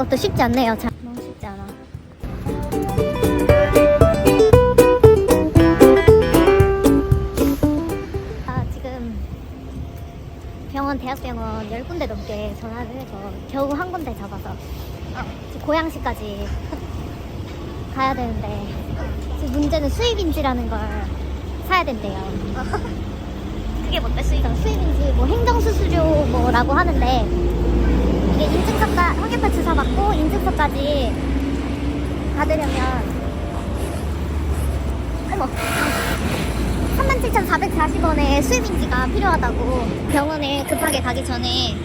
것도 쉽지 않네요. 참. 너무 쉽지 않아. 아, 대학병원 10군데 넘게 전화를 해서 겨우 한 군데 잡아서 고양시까지 가야 되는데 문제는 수입인지라는 걸 사야 된대요. 그게 뭔데 수입? 수입인지 뭐 행정수수료 뭐라고 하는데 인증서까 확인표 주사 받고 인증서까지 받으려면 어머 37,440원의 수입인지가 필요하다고 병원에 급하게 가기 전에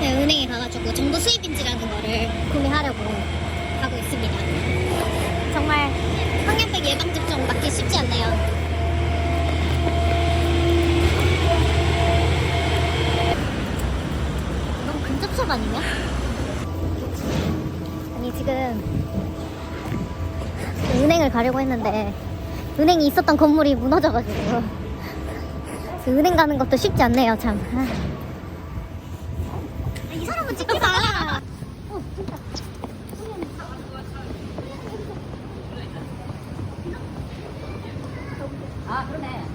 네, 은행에 가가지고 정보 수입인지라는 거를 구매하려고 하고 있습니다. 정말 황열백 예방접종 맞기 쉽지 않네요. 은행을 가려고 했는데 은행이 있었던 건물이 무너져가지고 은행 가는 것도 쉽지 않네요 참. 아. 아, 이 사람은 찍지 마. 어, 진짜. 아 그러네.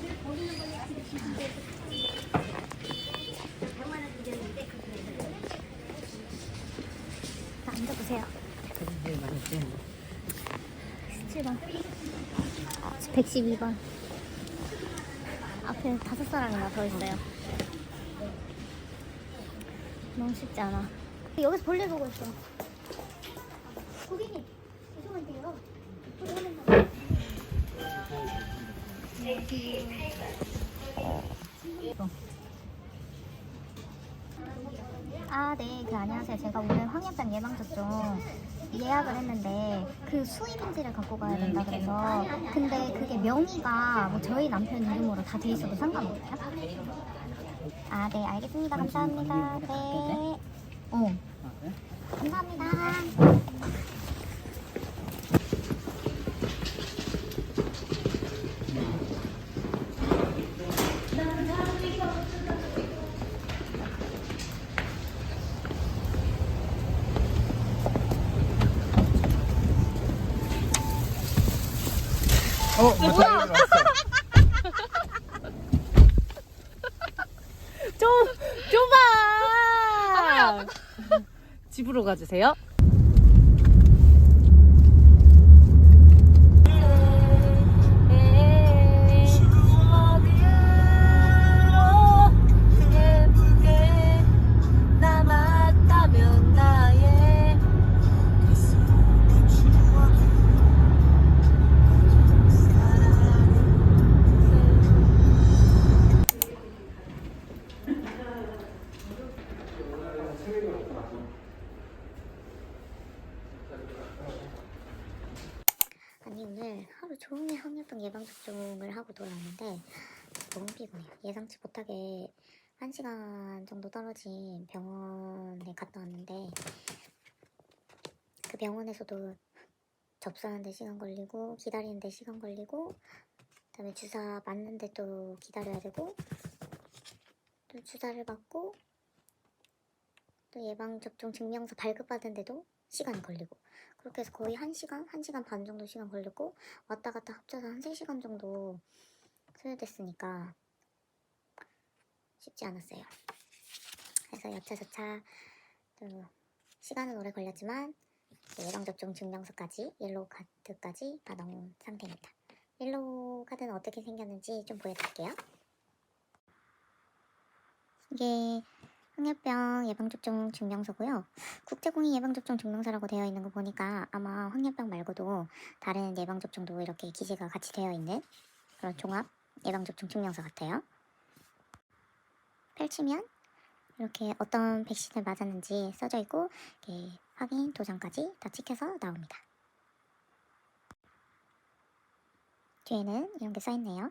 자, 앉아보세요. 17번. 112번. 앞에 다섯 사람이나 더 있어요. 너무 쉽지 않아. 여기서 볼일 보고 있어. 고객님, 죄송한데요. 하는 거. 아, 네. 그 안녕하세요. 제가 오늘 황열병 예방접종 예약을 했는데 그 수입인지를 갖고 가야 된다 그래서 근데 그게 명의가 뭐 저희 남편 이름으로 다 돼 있어도 상관없어요? 아, 네. 알겠습니다. 감사합니다. 네. 어. 감사합니다. 어, 뭐야? 좀 좁아. 집으로 가주세요. 아니 오늘 하루 종일 항염병 예방접종을 하고 돌아왔는데 너무 피곤해요. 예상치 못하게 1시간 정도 떨어진 병원에 갔다 왔는데 그 병원에서도 접수하는데 시간 걸리고 기다리는데 시간 걸리고 그다음에 주사 맞는데 또 기다려야 되고 또 주사를 맞고 또 예방접종 증명서 발급받는데도 시간이 걸리고 그렇게 해서 거의 1시간, 1시간 반 정도 시간 걸렸고 왔다 갔다 합쳐서 한 3시간 정도 소요됐으니까 쉽지 않았어요. 그래서 여차저차 또 시간은 오래 걸렸지만 예방접종 증명서까지 옐로우 카드까지 받아온 상태입니다. 옐로우 카드는 어떻게 생겼는지 좀 보여드릴게요. 이게 황열병 예방접종 증명서고요. 국제공인 예방접종 증명서라고 되어 있는 거 보니까 아마 황열병 말고도 다른 예방접종도 이렇게 기재가 같이 되어 있는 그런 종합 예방접종 증명서 같아요. 펼치면 이렇게 어떤 백신을 맞았는지 써져 있고 확인 도장까지 다 찍혀서 나옵니다. 뒤에는 이런 게 써있네요.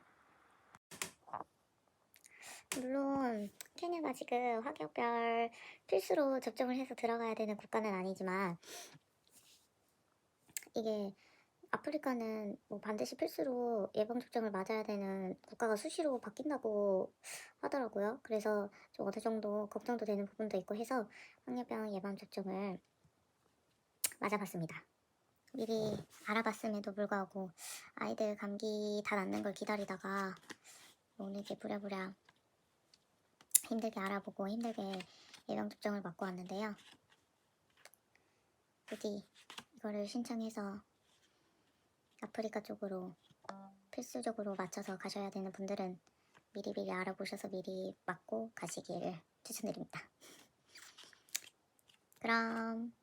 물론 케냐가 지금 화격별 필수로 접종을 해서 들어가야 되는 국가는 아니지만 이게 아프리카는 뭐 반드시 필수로 예방접종을 맞아야 되는 국가가 수시로 바뀐다고 하더라고요. 그래서 좀 어느 정도 걱정도 되는 부분도 있고 해서 황열병 예방접종을 맞아봤습니다. 미리 알아봤음에도 불구하고 아이들 감기 다 낫는 걸 기다리다가 오늘 이렇게 부랴부랴 힘들게 알아보고 힘들게 예방 접종을 맞고 왔는데요. 부디 이거를 신청해서 아프리카 쪽으로 필수적으로 맞춰서 가셔야 되는 분들은 미리미리 알아보셔서 미리 맞고 가시길 추천드립니다. 그럼